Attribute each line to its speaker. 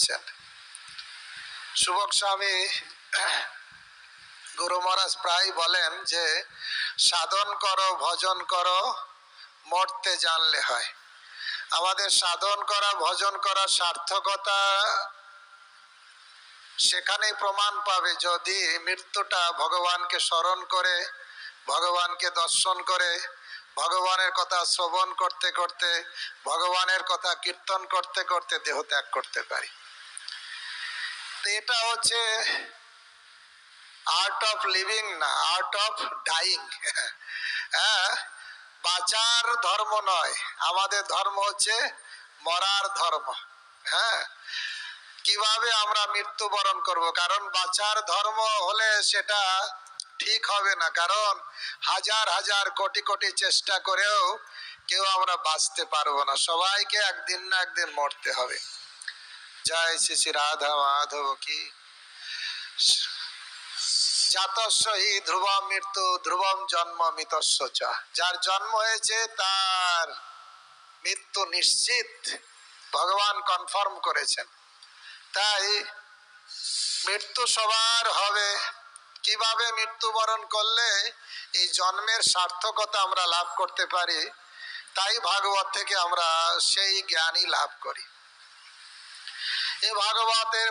Speaker 1: করছেন সুবক স্বামী, গুরু মহারাজ প্রায় বলেন যে, সাধন করো, ভজন করো, মরতে জানলে হয়। আমাদের সাধন করা, ভজন করা সার্থকতা সেখানেই প্রমাণ পাবে যদি মৃত্যুটা ভগবানকে স্মরণ করে, ভগবানকে দর্শন করে, ভগবানের কথা শ্রবণ করতে করতে, ভগবানের কথা কীর্তন করতে করতে দেহ ত্যাগ করতে পারি। এটা হচ্ছে আর্ট অফ লিভিং না আর্ট অফ ডাইং হ্যাঁ বাঁচার ধর্ম নয়, আমাদের ধর্ম হচ্ছে মরার ধর্ম। হ্যাঁ কীভাবে আমরা মৃত্যুবরণ করব? কারণ বাঁচার ধর্ম হলে সেটা ঠিক হবে না। কারণ হাজার হাজার কোটি কোটি চেষ্টা করেও কেউ আমরা বাঁচতে পারব না। সবাইকে একদিন না একদিন মরতে হবে। জয় শ্রী শ্রী রাধা মাধব কি জাতস্য হি ধ্রুবম মৃত্যু ধ্রুবম জন্ম মিতস্য যার জন্ম হয়েছে তার মৃত্যু নিশ্চিত। ভগবান কনফার্ম করেছেন। তাই মৃত্যু সবার হবে। কীভাবে মৃত্যুবরণ করলে এই জন্মের সার্থকতা আমরা লাভ করতে পারি, তাই ভাগবত থেকে আমরা সেই জ্ঞানই লাভ করি। এই ভাগবতের